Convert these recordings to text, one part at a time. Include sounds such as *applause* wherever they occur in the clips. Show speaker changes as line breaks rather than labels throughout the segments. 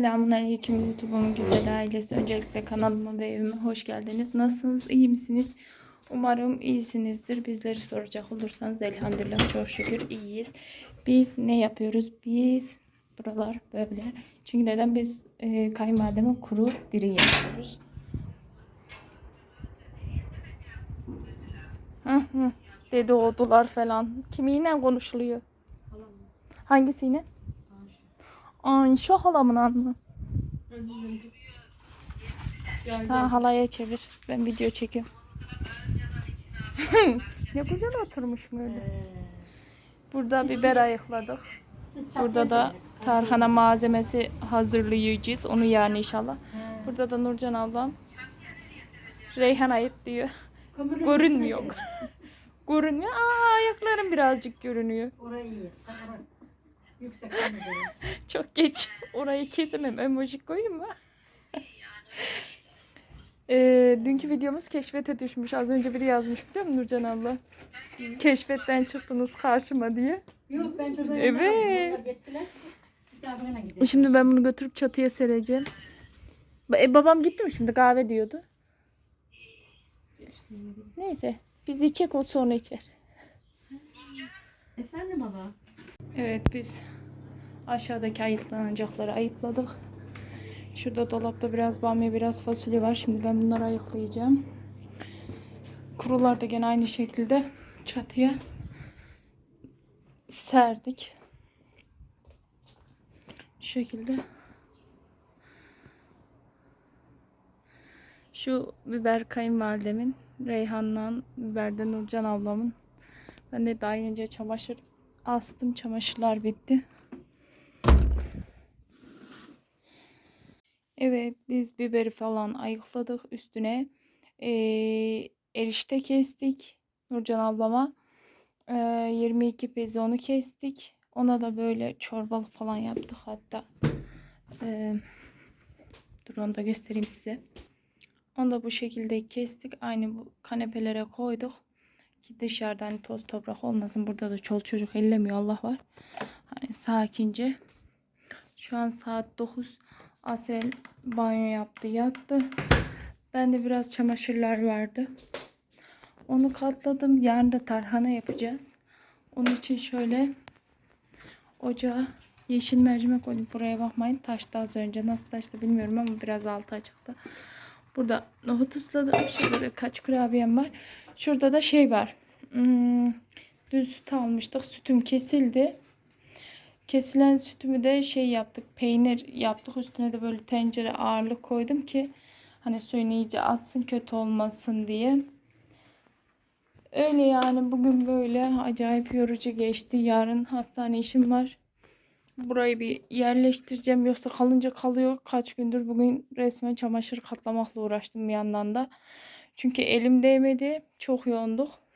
Selamünaleyküm YouTube'un güzel ailesi. Öncelikle kanalıma ve evime hoş geldiniz. Nasılsınız? İyi misiniz? Umarım iyisinizdir. Bizleri soracak olursanız elhamdülillah çok şükür iyiyiz. Biz ne yapıyoruz? Biz buralar böyle. Çünkü neden biz e, kayınvalideme kuru diri yapıyoruz. Hı hı. Dedikodular falan. Kiminle konuşuluyor? Hangisiyle? Anşo halamın mı? Ha halaya çevir. Ben video çekiyorum. *laughs* ne güzel oturmuşum öyle. Burada biber ayıkladık. Burada da tarhana malzemesi hazırlayacağız. Onu yani inşallah. Burada da Nurcan ablam Reyhan ayıt diyor. Görünmüyor. *laughs* Görünmüyor. Aa ayaklarım birazcık görünüyor.
Orayı iyi. Yüksek olmayacak. *laughs*
Çok geç. Orayı kesemem. Emoji koyayım mı? *laughs* Ee, dünkü videomuz keşfete düşmüş. Az önce biri yazmış biliyor musun Nurcan abla? Keşfetten çıktınız karşıma diye.
Yok ben çocuğa
Evet.
Onlar gittiler. Biz de ablayla gidelim.
Şimdi ben bunu götürüp çatıya sereceğim. Ba- E, babam gitti mi şimdi kahve diyordu. Neyse biz içecek o sonra içer.
Efendim hala.
Evet biz aşağıdaki ayıklanacakları ayıkladık. Şurada dolapta biraz bamya biraz fasulye var. Şimdi ben bunları ayıklayacağım. Kurular da gene aynı şekilde çatıya serdik. Şu şekilde. Şu biber kayınvalidemin, Reyhan'la biber de Nurcan ablamın. Ben de daha önce çamaşır astım. Çamaşırlar bitti. Evet biz biberi falan ayıkladık üstüne. eee, erişte kestik Nurcan ablama. Eee, 22 pezi onu kestik. Ona da böyle çorbalık falan yaptık hatta. Eee, dur onu da göstereyim size. Onu da bu şekilde kestik. Aynı bu kanepelere koyduk. Ki dışarıdan hani toz toprak olmasın. Burada da çol çocuk ellemiyor Allah var. Hani sakince. Şu an saat 9. Asel banyo yaptı yattı. Ben de biraz çamaşırlar vardı. Onu katladım. Yarın da tarhana yapacağız. Onun için şöyle ocağa yeşil mercimek koydum. Buraya bakmayın. Taştı az önce. Nasıl taştı bilmiyorum ama biraz altı açıktı. Burada nohut ısladım. Şurada da kaç kurabiyem var. Şurada da şey var. Hmm, düz süt almıştık. Sütüm kesildi. Kesilen sütümü de şey yaptık. Peynir yaptık. Üstüne de böyle tencere ağırlık koydum ki hani suyunu iyice atsın kötü olmasın diye. Öyle yani bugün böyle acayip yorucu geçti. Yarın hastane işim var. Burayı bir yerleştireceğim. Yoksa kalınca kalıyor. Kaç gündür bugün resmen çamaşır katlamakla uğraştım bir yandan da. Çünkü elim değmedi. Çok yoğunduk.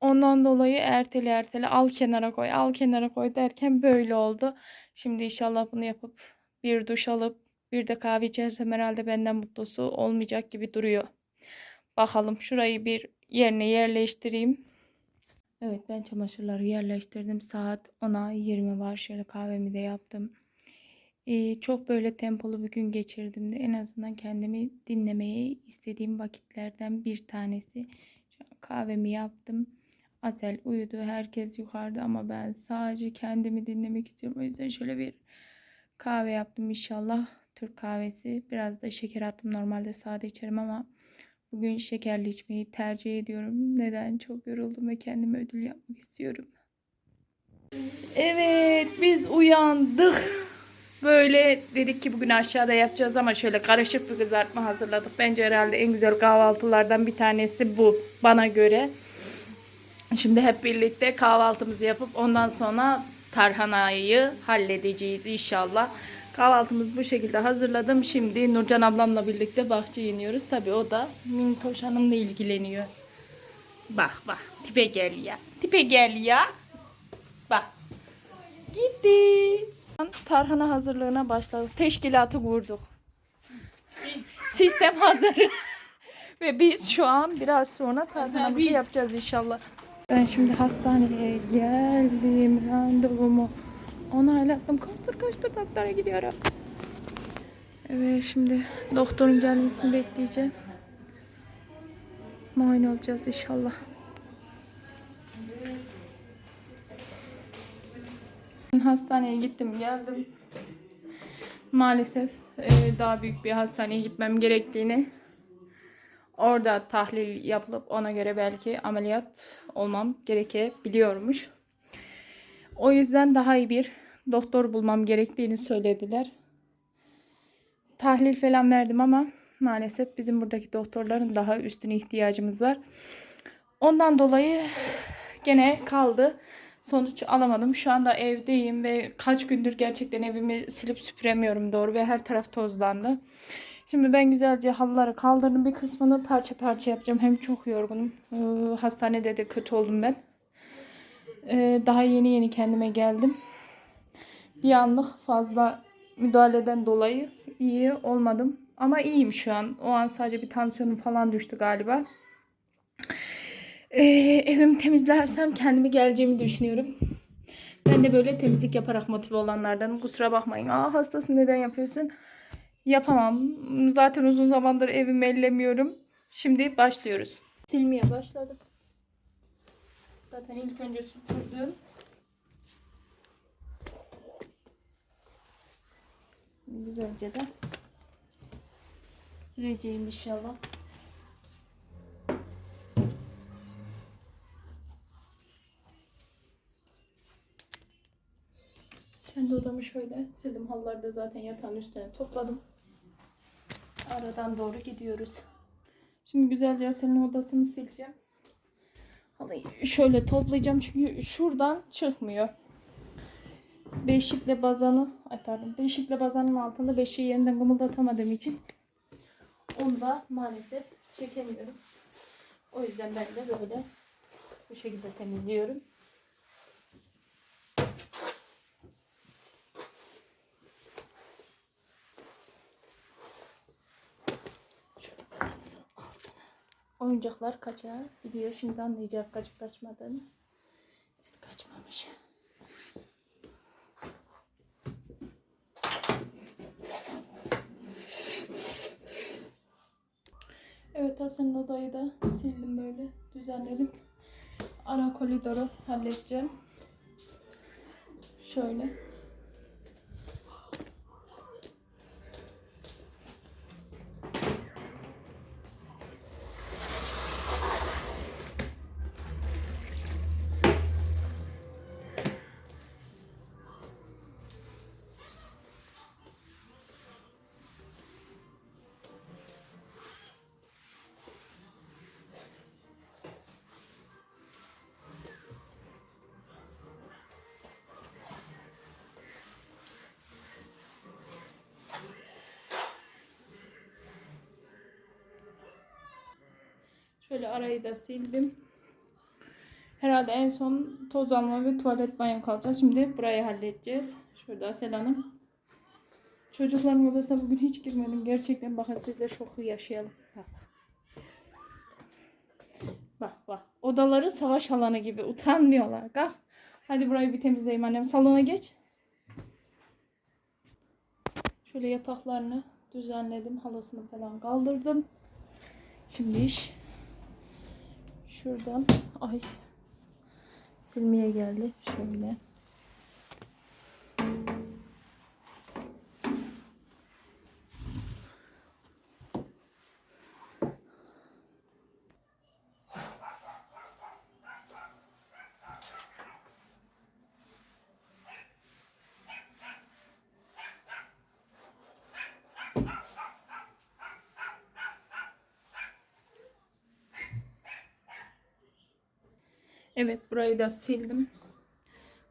Ondan dolayı ertele ertele al kenara koy al kenara koy derken böyle oldu. Şimdi inşallah bunu yapıp bir duş alıp bir de kahve içersem herhalde benden mutlusu olmayacak gibi duruyor. Bakalım şurayı bir yerine yerleştireyim. Evet ben çamaşırları yerleştirdim. Saat 10'a 20 var. Şöyle kahvemi de yaptım. Çok böyle tempolu bir gün geçirdim de en azından kendimi dinlemeye istediğim vakitlerden bir tanesi. Kahvemi yaptım. Azel uyudu. Herkes yukarıda ama ben sadece kendimi dinlemek istiyorum. O yüzden şöyle bir kahve yaptım inşallah. Türk kahvesi. Biraz da şeker attım. Normalde sade içerim ama bugün şekerli içmeyi tercih ediyorum. Neden? Çok yoruldum ve kendime ödül yapmak istiyorum. Evet biz uyandık. Böyle dedik ki bugün aşağıda yapacağız ama şöyle karışık bir kızartma hazırladık. Bence herhalde en güzel kahvaltılardan bir tanesi bu bana göre. Şimdi hep birlikte kahvaltımızı yapıp ondan sonra tarhanayı halledeceğiz inşallah. Kahvaltımızı bu şekilde hazırladım. Şimdi Nurcan ablamla birlikte bahçeye iniyoruz. Tabii o da Mintoş Hanım'la ilgileniyor. Bak bak tipe gel ya. Tipe gel ya. Bak. Gitti. Tarhana hazırlığına başladık. Teşkilatı kurduk. Sistem hazır. *laughs* Ve biz şu an biraz sonra tarhanamızı yapacağız inşallah. Ben şimdi hastaneye geldim. Randevumu Onaylattım. Koştur koştur doktora gidiyorum. Evet şimdi doktorun gelmesini bekleyeceğim. Muayene olacağız inşallah. Hastaneye gittim geldim. Maalesef e, daha büyük bir hastaneye gitmem gerektiğini orada tahlil yapılıp ona göre belki ameliyat olmam gerekebiliyormuş. O yüzden daha iyi bir doktor bulmam gerektiğini söylediler. Tahlil falan verdim ama maalesef bizim buradaki doktorların daha üstüne ihtiyacımız var. Ondan dolayı gene kaldı. Sonuç alamadım. Şu anda evdeyim ve kaç gündür gerçekten evimi silip süpüremiyorum doğru ve her taraf tozlandı. Şimdi ben güzelce halıları kaldırdım. Bir kısmını parça parça yapacağım. Hem çok yorgunum. Ee, hastanede de kötü oldum ben. Ee, daha yeni yeni kendime geldim. Bir anlık fazla müdahaleden dolayı iyi olmadım. Ama iyiyim şu an. O an sadece bir tansiyonum falan düştü galiba. Ee, evimi temizlersem kendime geleceğimi düşünüyorum. Ben de böyle temizlik yaparak motive olanlardan. Kusura bakmayın. Aa hastasın neden yapıyorsun? Yapamam. Zaten uzun zamandır evimi ellemiyorum. Şimdi başlıyoruz. Silmeye başladım. Zaten ilk önce süpürdüm. Güzelce de sileceğim inşallah. Kendi odamı şöyle sildim. Halıları da zaten yatağın üstüne topladım. Aradan doğru gidiyoruz. Şimdi güzelce senin odasını sileceğim. Halıyı şöyle toplayacağım çünkü şuradan çıkmıyor. Beşikle bazanı, ay pardon, beşikle bazanın altında beşiği yerinden kımıldatamadığım için onu da maalesef çekemiyorum. O yüzden ben de böyle bu şekilde temizliyorum. Oyuncaklar kaçar gidiyor. Şimdi anlayacak kaçıp kaçmadığını. Evet kaçmamış. Evet Hasan'ın odayı da sildim böyle düzenledim. Ara koridoru halledeceğim. Şöyle. Şöyle arayı da sildim. Herhalde en son toz alma ve tuvalet banyo kalacak. Şimdi burayı halledeceğiz. Şurada Asel Hanım. Çocukların odasına bugün hiç girmedim. Gerçekten bakın siz de şoku yaşayalım. Bak. Bak bak. Odaları savaş alanı gibi. Utanmıyorlar. Kalk. Hadi burayı bir temizleyeyim annem. Salona geç. Şöyle yataklarını düzenledim. Halısını falan kaldırdım. Şimdi iş şuradan ay silmeye geldi. Şöyle. Evet burayı da sildim.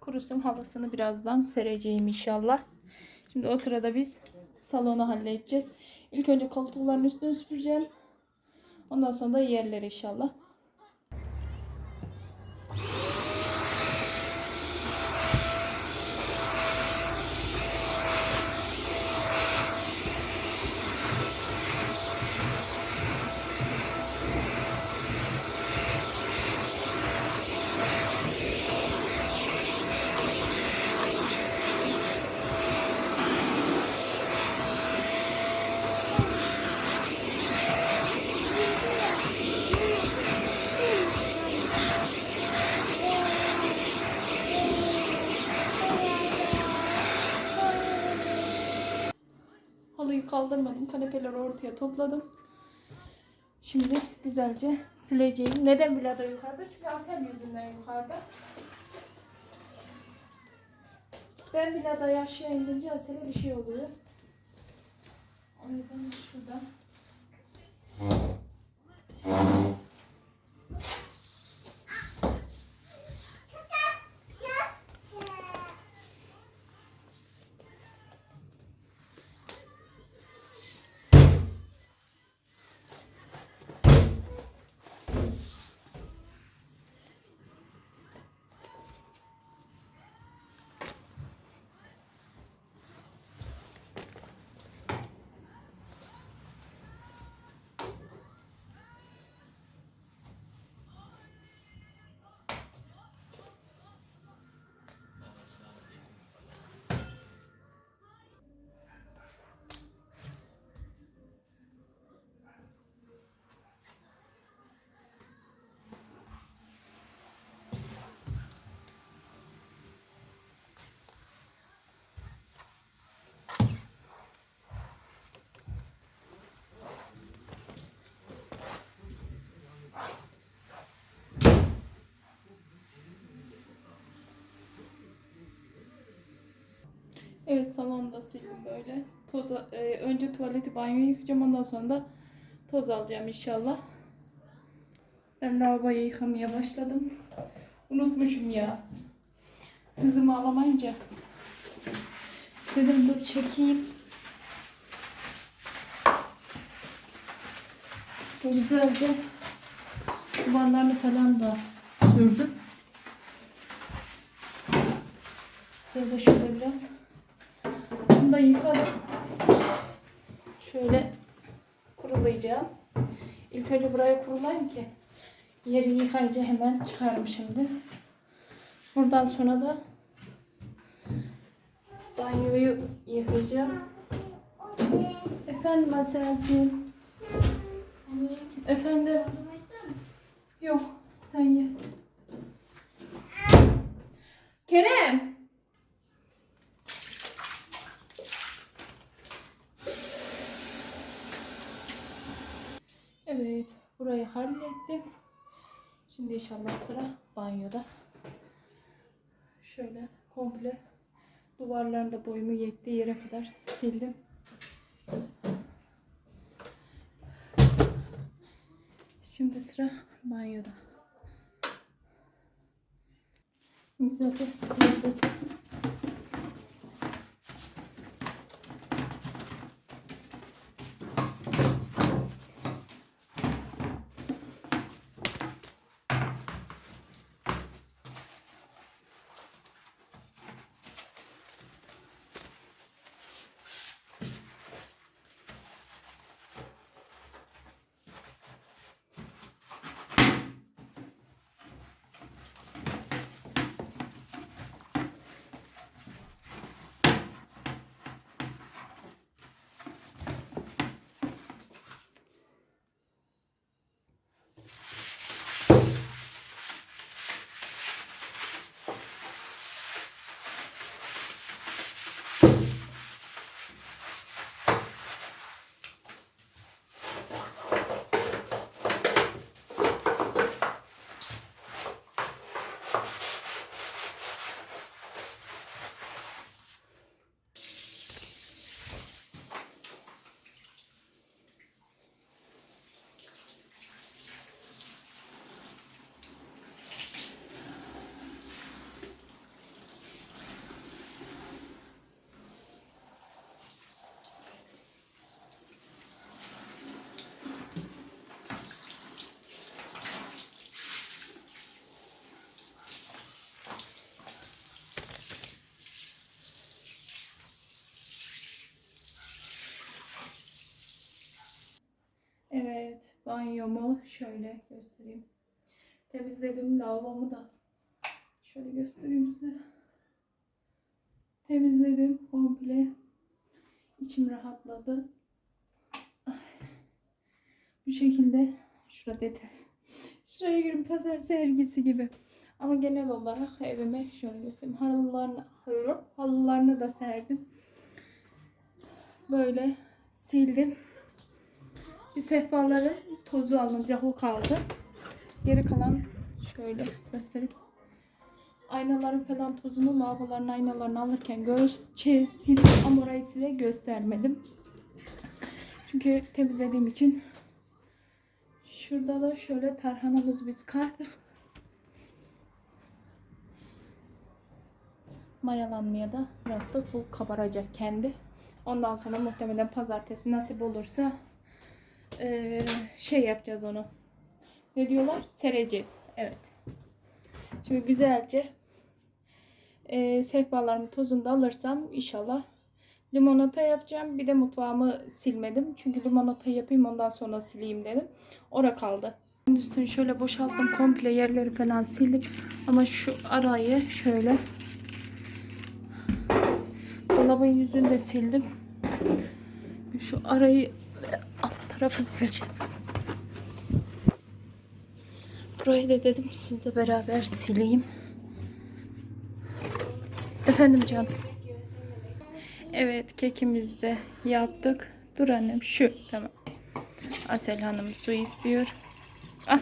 Kurusun havasını birazdan sereceğim inşallah. Şimdi o sırada biz salonu halledeceğiz. İlk önce koltukların üstünü süpüreceğim. Ondan sonra da yerleri inşallah. Kaldırmadım. Kanepeleri ortaya topladım. Şimdi güzelce sileceğim. Neden Vlada yukarıda? Çünkü Asel yüzünden yukarıda. Ben Vlada'yı aşağı indince Asel'e bir şey oluyor. O yüzden şurada. Evet salonda sildim böyle. Toz, e, önce tuvaleti banyoyu yıkayacağım ondan sonra da toz alacağım inşallah. Ben lavaboyu yıkamaya başladım. Unutmuşum ya. Kızımı alamayınca. Dedim dur çekeyim. Bu güzelce duvarlarını falan da sürdüm. Size de şöyle biraz da yıkadım. Şöyle kurulayacağım. İlk önce burayı kurulayım ki yeri yıkayınca hemen çıkarım şimdi. Buradan sonra da banyoyu yıkayacağım. Efendim Aselciğim. Efendim. Yok sen ye. Kerem. Evet, burayı hallettim. Şimdi inşallah sıra banyoda. Şöyle komple duvarlarını da boyumu yettiği yere kadar sildim. Şimdi sıra banyoda. Güzelce temizledim. Evet, banyomu şöyle göstereyim. Temizledim lavabomu da. Şöyle göstereyim size. Temizledim komple. İçim rahatladı. Bu şekilde şurada detay. Şuraya girip pazar sergisi gibi. Ama genel olarak evime şöyle göstereyim. Halılarını, halılarını da serdim. Böyle sildim. Bir sehpaların tozu alınacak o kaldı. Geri kalan şöyle göstereyim. Aynaların falan tozunu lavaboların aynalarını alırken görüşçe sildim ama orayı size göstermedim. Çünkü temizlediğim için şurada da şöyle tarhanamızı biz kardık. Mayalanmaya da bıraktık. Bu kabaracak kendi. Ondan sonra muhtemelen pazartesi nasip olursa eee, şey yapacağız onu. Ne diyorlar? Sereceğiz. Evet. Şimdi güzelce eee sehpalarımın tozunu da alırsam inşallah limonata yapacağım. Bir de mutfağımı silmedim. Çünkü limonata yapayım ondan sonra sileyim dedim. Ora kaldı. Üstünü şöyle boşalttım. Komple yerleri falan sildim. Ama şu arayı şöyle dolabın yüzünü de sildim. Şu arayı tarafı sileceğim. Burayı da dedim sizle beraber sileyim. Efendim canım. Evet kekimizi de yaptık. Dur annem şu tamam. Asel Hanım su istiyor. Al.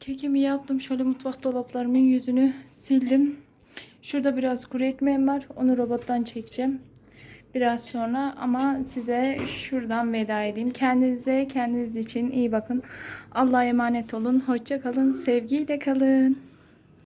Kekimi yaptım. Şöyle mutfak dolaplarımın yüzünü sildim. Şurada biraz kuru ekmeğim var. Onu robottan çekeceğim. Biraz sonra ama size şuradan veda edeyim. Kendinize, kendiniz için iyi bakın. Allah'a emanet olun. Hoşça kalın. Sevgiyle kalın.